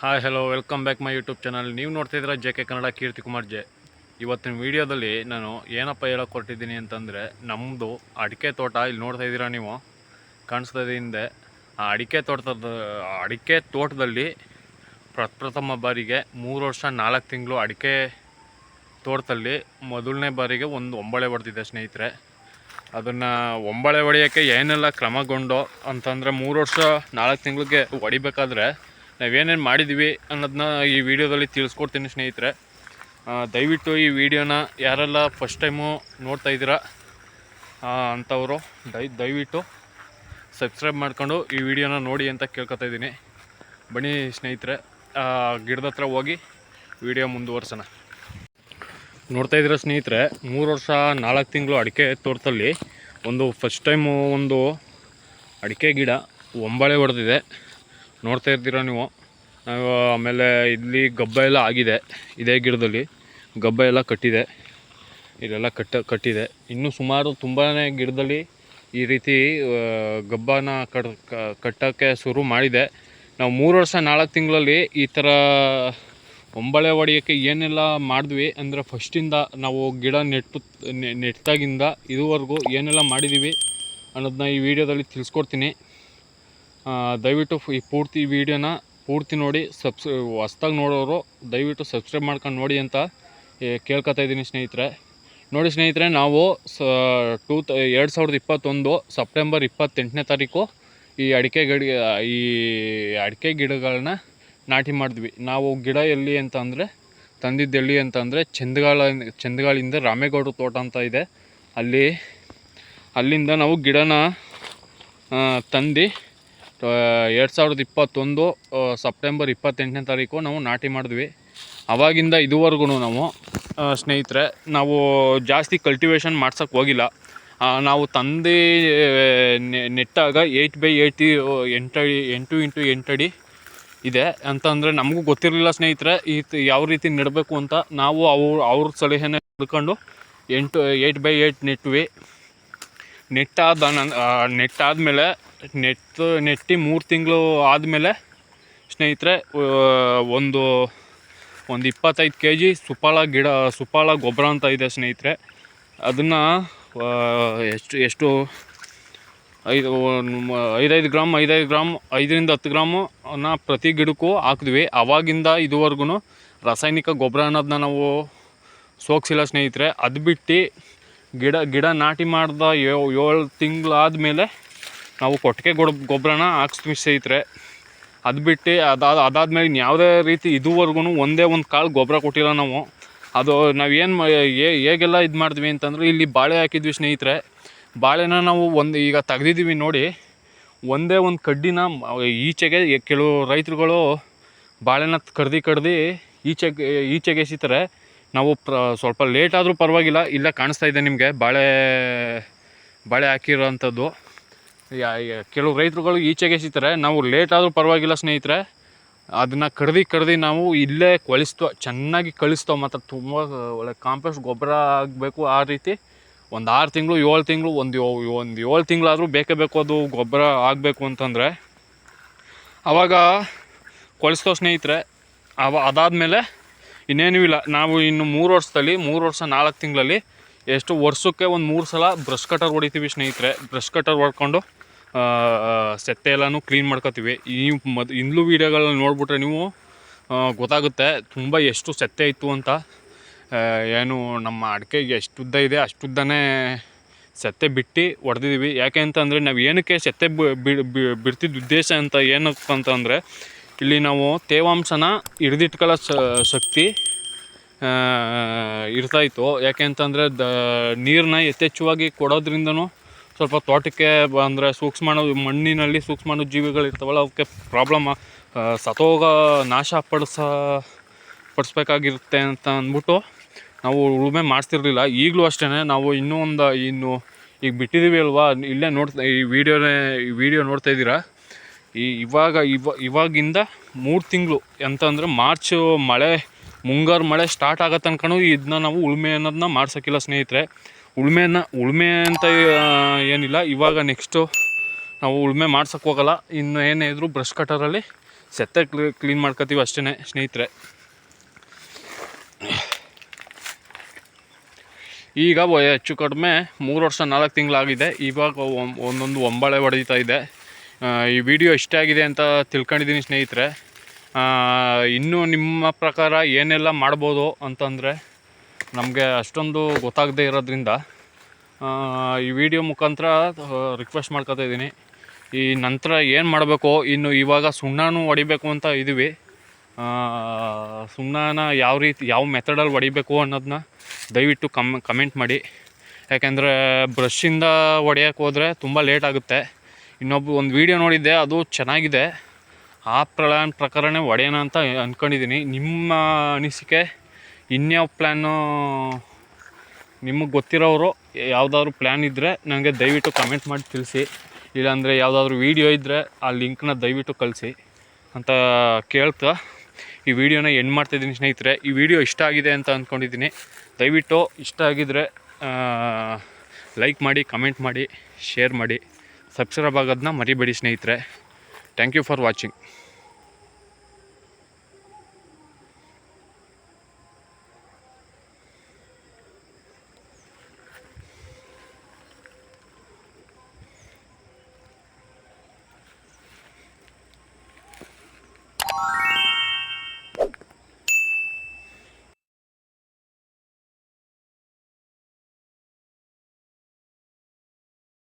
Hi hello welcome back my YouTube channel ನೀವು ನೋಡ್ತಿದ್ದೀರಾ J K Kannada Keerthi Kumar J ಇವತ್ತಿನ ವಿಡಿಯೋದಲ್ಲಿ ನಾನು ಏನಪ್ಪ ಹೇಳೋಕೆ ಕೊಟ್ಟಿದ್ದೀನಿ ಅಂತಂದರೆ ನಮ್ಮದು ಅಡಿಕೆ ತೋಟ, ಇಲ್ಲಿ ನೋಡ್ತಾ ಇದ್ದೀರಾ ನೀವು? ಕಾಣಿಸ್ತಾ ಇದೆ ಹಿಂದೆ. ಆ ಅಡಿಕೆ ತೋಟದ, ಅಡಿಕೆ ತೋಟದಲ್ಲಿ ಪ್ರಪ್ರಥಮ ಬಾರಿಗೆ ಮೂರು ವರ್ಷ, ನಾಲ್ಕು ತಿಂಗಳು ಅಡಿಕೆ ತೋಟದಲ್ಲಿ ಮೊದಲನೇ ಬಾರಿಗೆ ಒಂದು ಒಂಬಳೆ ಹೊಡೆದಿದೆ ಸ್ನೇಹಿತರೆ. ಅದನ್ನು ಒಂಬಳೆ ಹೊಡೆಯೋಕ್ಕೆ ಏನೆಲ್ಲ ಕ್ರಮಗೊಂಡು ಅಂತಂದರೆ ಮೂರು ವರ್ಷ, ನಾಲ್ಕು ತಿಂಗಳಿಗೆ ಹೊಡಿಬೇಕಾದ್ರೆ ನಾವೇನೇನು ಮಾಡಿದ್ದೀವಿ ಅನ್ನೋದನ್ನ ಈ ವಿಡಿಯೋದಲ್ಲಿ ತಿಳಿಸ್ಕೊಡ್ತೀನಿ ಸ್ನೇಹಿತರೆ. ದಯವಿಟ್ಟು ಈ ವಿಡಿಯೋನ ಯಾರೆಲ್ಲ ಫಸ್ಟ್ ಟೈಮು ನೋಡ್ತಾ ಇದ್ದೀರಾ ಅಂಥವರು ದಯ ದಯವಿಟ್ಟು ಸಬ್ಸ್ಕ್ರೈಬ್ ಮಾಡ್ಕೊಂಡು ಈ ವಿಡಿಯೋನ ನೋಡಿ ಅಂತ ಕೇಳ್ಕೊತಾ ಇದ್ದೀನಿ. ಬನ್ನಿ ಸ್ನೇಹಿತರೆ ಗಿಡದ ಹತ್ರ ಹೋಗಿ ವಿಡಿಯೋ ಮುಂದುವರ್ಸೋಣ. ನೋಡ್ತಾ ಇದ್ದೀರಾ ಸ್ನೇಹಿತರೆ, ಮೂರು ವರ್ಷ ನಾಲ್ಕು ತಿಂಗಳು ಅಡಿಕೆ ತೋಟದಲ್ಲಿ ಒಂದು ಫಸ್ಟ್ ಟೈಮು ಒಂದು ಅಡಿಕೆ ಗಿಡ ಒಂಬಳೆ ಹೊಡೆದಿದೆ. ನೋಡ್ತಾ ಇರ್ತೀರ ನೀವು? ನಾವು ಆಮೇಲೆ ಇಲ್ಲಿ ಗಬ್ಬ ಎಲ್ಲ ಆಗಿದೆ, ಇದೇ ಗಿಡದಲ್ಲಿ. ಗಬ್ಬ ಎಲ್ಲ ಕಟ್ಟಿದೆ. ಇದೆಲ್ಲ ಕಟ್ಟ, ಕಟ್ಟಿದೆ. ಇನ್ನೂ ಸುಮಾರು ತುಂಬಾ ಗಿಡದಲ್ಲಿ ಈ ರೀತಿ ಗಬ್ಬನ ಕಟ್ ಕಟ್ಟೋಕ್ಕೆ ಶುರು ಮಾಡಿದೆ. ನಾವು ಮೂರು ವರ್ಷ, ನಾಲ್ಕು ತಿಂಗಳಲ್ಲಿ ಈ ಥರ ಒಂಬಳೆ ಹೊಡೆಯೋಕ್ಕೆ ಏನೆಲ್ಲ ಮಾಡಿದ್ವಿ ಅಂದರೆ ಫಸ್ಟಿಂದ ನಾವು ಗಿಡ ನೆಟ್ಟು ನೆಟ್ಟಾಗಿಂದ ಇದುವರೆಗೂ ಏನೆಲ್ಲ ಮಾಡಿದ್ದೀವಿ ಅನ್ನೋದನ್ನ ಈ ವಿಡಿಯೋದಲ್ಲಿ ತಿಳಿಸ್ಕೊಡ್ತೀನಿ. ದಯವಿಟ್ಟು ಈ ಪೂರ್ತಿ ವಿಡಿಯೋನ ಪೂರ್ತಿ ನೋಡಿ, ಸಬ್ಸ್ ಹೊಸ್ದಾಗಿ ನೋಡೋರು ದಯವಿಟ್ಟು ಸಬ್ಸ್ಕ್ರೈಬ್ ಮಾಡ್ಕೊಂಡು ನೋಡಿ ಅಂತ ಕೇಳ್ಕೊತಾ ಇದ್ದೀನಿ ಸ್ನೇಹಿತರೆ. ನೋಡಿ ಸ್ನೇಹಿತರೆ, ನಾವು ಸ ಟೂ ತ ಎರಡು ಸಾವಿರದ ಇಪ್ಪತ್ತೊಂದು ಸೆಪ್ಟೆಂಬರ್ ಇಪ್ಪತ್ತೆಂಟನೇ ತಾರೀಕು ಈ ಅಡಿಕೆ ಗಿಡ, ಈ ಅಡಿಕೆ ಗಿಡಗಳನ್ನ ನಾಟಿ ಮಾಡಿದ್ವಿ. ನಾವು ಗಿಡ ಎಲ್ಲಿ ಅಂತ ಅಂದರೆ, ತಂದಿದ್ದು ಎಲ್ಲಿ ಅಂತ ಅಂದರೆ ಚಂದಗಾಳ, ಚಂದಗಾಳಿಂದ ರಾಮೇಗೌಡ ತೋಟ ಅಂತ ಇದೆ. ಅಲ್ಲಿ, ಅಲ್ಲಿಂದ ನಾವು ಗಿಡನ ತಂದು ಎರಡು ಸಾವಿರದ ಇಪ್ಪತ್ತೊಂದು ಸೆಪ್ಟೆಂಬರ್ ಇಪ್ಪತ್ತೆಂಟನೇ ತಾರೀಕು ನಾವು ನಾಟಿ ಮಾಡಿದ್ವಿ. ಅವಾಗಿಂದ ಇದುವರೆಗೂ ನಾವು ಸ್ನೇಹಿತರೆ, ನಾವು ಜಾಸ್ತಿ ಕಲ್ಟಿವೇಷನ್ ಮಾಡ್ಸೋಕ್ಕೆ ಹೋಗಿಲ್ಲ. ನಾವು ತಂದು ನೆಟ್ಟಾಗ ಏಯ್ಟ್ ಬೈ ಏಯ್ಟಿ ಎಂಟಡಿ ಎಂಟು ಇಂಟು ಎಂಟಡಿ ಇದೆ. ಅಂತಂದರೆ ನಮಗೂ ಗೊತ್ತಿರಲಿಲ್ಲ ಸ್ನೇಹಿತರೆ, ಈ ಯಾವ ರೀತಿ ನೆಡಬೇಕು ಅಂತ. ನಾವು ಅವ್ರ ಅವ್ರ ಸಲಹೆನ ಹಿಡ್ಕೊಂಡು ಎಂಟು ಏಯ್ಟ್ ಬೈ ಏಯ್ಟ್ ನೆಟ್ವಿ. ನೆಟ್ಟಾದ ನೆಟ್ ಆದಮೇಲೆ ನೆಟ್ ನೆಟ್ಟಿ ಮೂರು ತಿಂಗಳು ಆದಮೇಲೆ ಸ್ನೇಹಿತರೆ ಒಂದು ಒಂದು ಇಪ್ಪತ್ತೈದು ಕೆ ಜಿ ಸುಪಾಳ ಗಿಡ, ಸುಪಾಳ ಗೊಬ್ಬರ ಅಂತ ಇದೆ ಸ್ನೇಹಿತರೆ. ಅದನ್ನು ಎಷ್ಟು ಎಷ್ಟು, ಐದು ಐದೈದು ಗ್ರಾಮ್ ಐದೈದು ಗ್ರಾಮ್, ಐದರಿಂದ ಹತ್ತು ಗ್ರಾಮನ್ನ ಪ್ರತಿ ಗಿಡಕ್ಕೂ ಹಾಕಿದ್ವಿ. ಆವಾಗಿಂದ ಇದುವರೆಗೂ ರಾಸಾಯನಿಕ ಗೊಬ್ಬರ ಅನ್ನೋದನ್ನ ನಾವು ಸೋಕ್ಸಿಲ್ಲ ಸ್ನೇಹಿತರೆ. ಅದು ಬಿಟ್ಟು ಗಿಡ ಗಿಡ ನಾಟಿ ಮಾಡ್ದ ಏಳು ತಿಂಗಳಾದಮೇಲೆ ನಾವು ಕೊಟ್ಟಿಗೆ ಗೊಡ ಗೊಬ್ಬರನ ಹಾಕ್ಸ್ತೀವಿ ಸ್ನೇಹಿತರೆ. ಅದು ಬಿಟ್ಟು ಅದಾದ ಅದಾದಮೇಲೆ ಯಾವುದೇ ರೀತಿ ಇದುವರೆಗೂ ಒಂದೇ ಒಂದು ಕಾಳು ಗೊಬ್ಬರ ಕೊಟ್ಟಿಲ್ಲ ನಾವು. ಅದು ನಾವು ಏನು ಹೇಗೆಲ್ಲ ಇದು ಮಾಡಿದ್ವಿ ಅಂತಂದರೆ ಇಲ್ಲಿ ಬಾಳೆ ಹಾಕಿದ್ವಿ ಸ್ನೇಹಿತರೆ. ಬಾಳೆನ ನಾವು ಒಂದು, ಈಗ ತೆಗ್ದಿದ್ದೀವಿ ನೋಡಿ. ಒಂದೇ ಒಂದು ಕಡ್ಡಿನ ಈಚೆಗೆ ಕೆಲವು ರೈತರುಗಳು ಬಾಳೆನ ಕಡ್ದು ಕಡ್ದು ಈಚೆಗೆ ಈಚೆಗೆ ಎಸಿತಾರೆ. ನಾವು ಪ್ರ, ಸ್ವಲ್ಪ ಲೇಟ್ ಆದರೂ ಪರವಾಗಿಲ್ಲ, ಇಲ್ಲ ಕಾಣಿಸ್ತಾ ಇದೆ ನಿಮಗೆ, ಬಾಳೆ ಬಾಳೆ ಯಾ- ಕೆಲವು ರೈತರುಗಳು ಈಚೆಗೆ ಸಿಗ್ತಾರೆ ನಾವು ಲೇಟ್ ಆದರೂ ಪರವಾಗಿಲ್ಲ ಸ್ನೇಹಿತರೆ. ಅದನ್ನು ಕಡ್ದು ಕಡ್ದು ನಾವು ಇಲ್ಲೇ ಕಳಿಸ್ತೋ, ಚೆನ್ನಾಗಿ ಕಳಿಸ್ತೋ, ಮಾತ್ರ ತುಂಬ ಒಳ್ಳೆ ಕಾಂಪೋಸ್ಟ್ ಗೊಬ್ಬರ ಆಗಬೇಕು ಆ ರೀತಿ. ಒಂದು ಆರು ತಿಂಗಳು, ಏಳು ತಿಂಗಳು, ಒಂದು ಒಂದು ಏಳು ತಿಂಗಳಾದರೂ ಬೇಕೇ ಬೇಕು ಅದು ಗೊಬ್ಬರ ಆಗಬೇಕು ಅಂತಂದರೆ. ಆವಾಗ ಕೊಳಿಸ್ತೋ ಸ್ನೇಹಿತರೆ, ಅವ ಅದಾದಮೇಲೆ ಇನ್ನೇನೂ ಇಲ್ಲ. ನಾವು ಇನ್ನು ಮೂರು ವರ್ಷದಲ್ಲಿ, ಮೂರು ವರ್ಷ ನಾಲ್ಕು ತಿಂಗಳಲ್ಲಿ ಎಷ್ಟು ವರ್ಷಕ್ಕೆ ಒಂದು ಮೂರು ಸಲ ಬ್ರಷ್ ಕಟರ್ ಹೊಡಿತೀವಿ ಸ್ನೇಹಿತರೆ. ಬ್ರಷ್ ಕಟರ್ ಹೊಡ್ಕೊಂಡು ಸೆತ್ತೆ ಎಲ್ಲನೂ ಕ್ಲೀನ್ ಮಾಡ್ಕೊತೀವಿ. ಈ ಮದ್, ಇಂದ್ಲು ವೀಡಿಯೋಗಳನ್ನ ನೋಡಿಬಿಟ್ರೆ ನೀವು ಗೊತ್ತಾಗುತ್ತೆ ತುಂಬ ಎಷ್ಟು ಸೆತ್ತೆ ಇತ್ತು ಅಂತ. ಏನು ನಮ್ಮ ಅಡಿಕೆಗೆ ಎಷ್ಟು ಉದ್ದ ಇದೆ ಅಷ್ಟುದ್ದನೇ ಸೆತ್ತೆ ಬಿಟ್ಟು ಹೊಡೆದಿದ್ದೀವಿ ಯಾಕೆ ಅಂತಂದರೆ ನಾವು ಏನಕ್ಕೆ ಸೆತ್ತೆ ಬಿಡ್ತಿದ್ದ ಉದ್ದೇಶ ಅಂತ ಏನಪ್ಪ ಅಂತಂದರೆ ಇಲ್ಲಿ ನಾವು ತೇವಾಂಶನ ಹಿಡಿದಿಟ್ಕೊಳ್ಳೋ ಶಕ್ತಿ ಇರ್ತಾಯಿತ್ತು ಯಾಕೆ ಅಂತಂದರೆ ದ ನೀರನ್ನ ಯಥೇಚ್ಛವಾಗಿ ಕೊಡೋದ್ರಿಂದನೂ ಸ್ವಲ್ಪ ತೋಟಕ್ಕೆ ಅಂದರೆ ಸೂಕ್ಷ್ಮಾಣು ಮಣ್ಣಿನಲ್ಲಿ ಸೂಕ್ಷ್ಮಾಣು ಜೀವಿಗಳಿರ್ತಾವಲ್ಲ, ಅವಕ್ಕೆ ಪ್ರಾಬ್ಲಮ್ ಸತೋಗ ನಾಶ ಪಡಿಸ, ಪಡಿಸ್ಬೇಕಾಗಿರುತ್ತೆ ಅಂತ ಅಂದ್ಬಿಟ್ಟು ನಾವು ಉಳುಮೆ ಮಾಡಿಸ್ತಿರ್ಲಿಲ್ಲ ಈಗಲೂ ಅಷ್ಟೇ ನಾವು ಇನ್ನೂ ಒಂದು, ಇನ್ನು ಈಗ ಬಿಟ್ಟಿದ್ದೀವಿ ಅಲ್ವಾ? ಇಲ್ಲೇ ನೋಡ್ತಾ, ಈ ವಿಡಿಯೋನೇ ಈ ವಿಡಿಯೋ ನೋಡ್ತಾ ಇದ್ದೀರಾ? ಈ ಇವಾಗ ಇವ, ಇವಾಗಿಂದ ಮೂರು ತಿಂಗಳು ಅಂತಂದರೆ ಮಾರ್ಚು ಮಳೆ, ಮುಂಗಾರು ಮಳೆ ಸ್ಟಾರ್ಟ್ ಆಗೋ ತನಕನೂ ಇದನ್ನ ನಾವು ಉಳುಮೆ ಅನ್ನೋದನ್ನ ಮಾಡ್ಸೋಕ್ಕಿಲ್ಲ ಸ್ನೇಹಿತರೆ. ಉಳುಮೆನ ಉಳುಮೆ ಅಂತ ಏನಿಲ್ಲ. ಇವಾಗ ನೆಕ್ಸ್ಟು ನಾವು ಉಳುಮೆ ಮಾಡ್ಸೋಕ್ಕೆ ಹೋಗಲ್ಲ. ಇನ್ನು ಏನೇ ಇದ್ರೂ ಬ್ರಷ್ ಕಟರಲ್ಲಿ ಸೆತ್ತ ಕ್ಲೀನ್ ಮಾಡ್ಕೋತೀವಿ ಅಷ್ಟೇ ಸ್ನೇಹಿತರೆ. ಈಗ ಹೆಚ್ಚು ಕಡಿಮೆ ಮೂರು ವರ್ಷ ನಾಲ್ಕು ತಿಂಗಳಾಗಿದೆ. ಇವಾಗ ಒಂದೊಂದು ಒಂಬಳೆ ಹೊಡಿತಾ ಇದೆ. ಈ ವಿಡಿಯೋ ಇಷ್ಟ ಆಗಿದೆ ಅಂತ ತಿಳ್ಕೊಂಡಿದ್ದೀನಿ ಸ್ನೇಹಿತರೆ. ಇನ್ನೂ ನಿಮ್ಮ ಪ್ರಕಾರ ಏನೆಲ್ಲ ಮಾಡ್ಬೋದು ಅಂತಂದರೆ ನಮಗೆ ಅಷ್ಟೊಂದು ಗೊತ್ತಾಗದೇ ಇರೋದ್ರಿಂದ ಈ ವಿಡಿಯೋ ಮುಖಾಂತರ ರಿಕ್ವೆಸ್ಟ್ ಮಾಡ್ಕೊತಾ ಇದ್ದೀನಿ. ಈ ನಂತರ ಏನು ಮಾಡಬೇಕು, ಇನ್ನು ಇವಾಗ ಸುಣ್ಣನೂ ಹೊಡಿಬೇಕು ಅಂತ ಇದ್ದೀವಿ ಸುಣ್ಣನ ಯಾವ ರೀತಿ, ಯಾವ ಮೆಥಡಲ್ಲಿ ಹೊಡಿಬೇಕು ಅನ್ನೋದನ್ನ ದಯವಿಟ್ಟು ಕಮ್ ಕಮೆಂಟ್ ಮಾಡಿ. ಯಾಕೆಂದರೆ ಬ್ರಷಿಂದ ಹೊಡೆಯೋಕ್ಕೆ ಹೋದರೆ ತುಂಬ ಲೇಟ್ ಆಗುತ್ತೆ. ಇನ್ನೊಬ್ಬ ಒಂದು ವೀಡಿಯೋ ನೋಡಿದ್ದೆ, ಅದು ಚೆನ್ನಾಗಿದೆ. ಆ ಪ್ಲ್ಯಾನ್ ಪ್ರಕಾರನೇ ಒಡೆಯೋಣ ಅಂತ ಅಂದ್ಕೊಂಡಿದ್ದೀನಿ ನಿಮ್ಮ ಅನಿಸಿಕೆ, ಇನ್ಯಾವ ಪ್ಲ್ಯಾನು ನಿಮಗೆ ಗೊತ್ತಿರೋರು ಯಾವುದಾದ್ರು ಪ್ಲ್ಯಾನ್ ಇದ್ದರೆ ನನಗೆ ದಯವಿಟ್ಟು ಕಮೆಂಟ್ ಮಾಡಿ ತಿಳಿಸಿ. ಇಲ್ಲಾಂದರೆ ಯಾವುದಾದ್ರೂ ವೀಡಿಯೋ ಇದ್ದರೆ ಆ ಲಿಂಕ್ನ ದಯವಿಟ್ಟು ಕಳಿಸಿ ಅಂತ ಕೇಳ್ತಾ ಈ ವಿಡಿಯೋನ ಎಂಡ್ ಮಾಡ್ತಿದ್ದೀನಿ ಸ್ನೇಹಿತರೆ. ಈ ವಿಡಿಯೋ ಇಷ್ಟ ಆಗಿದೆ ಅಂತ ಅಂದ್ಕೊಂಡಿದ್ದೀನಿ ದಯವಿಟ್ಟು ಇಷ್ಟ ಆಗಿದ್ದರೆ ಲೈಕ್ ಮಾಡಿ ಕಮೆಂಟ್ ಮಾಡಿ ಶೇರ್ ಮಾಡಿ. ಸಬ್ಸ್ಕ್ರೈಬ್ ಆಗೋದನ್ನ ಮರಿಬೇಡಿ ಸ್ನೇಹಿತರೆ. Thank you for watching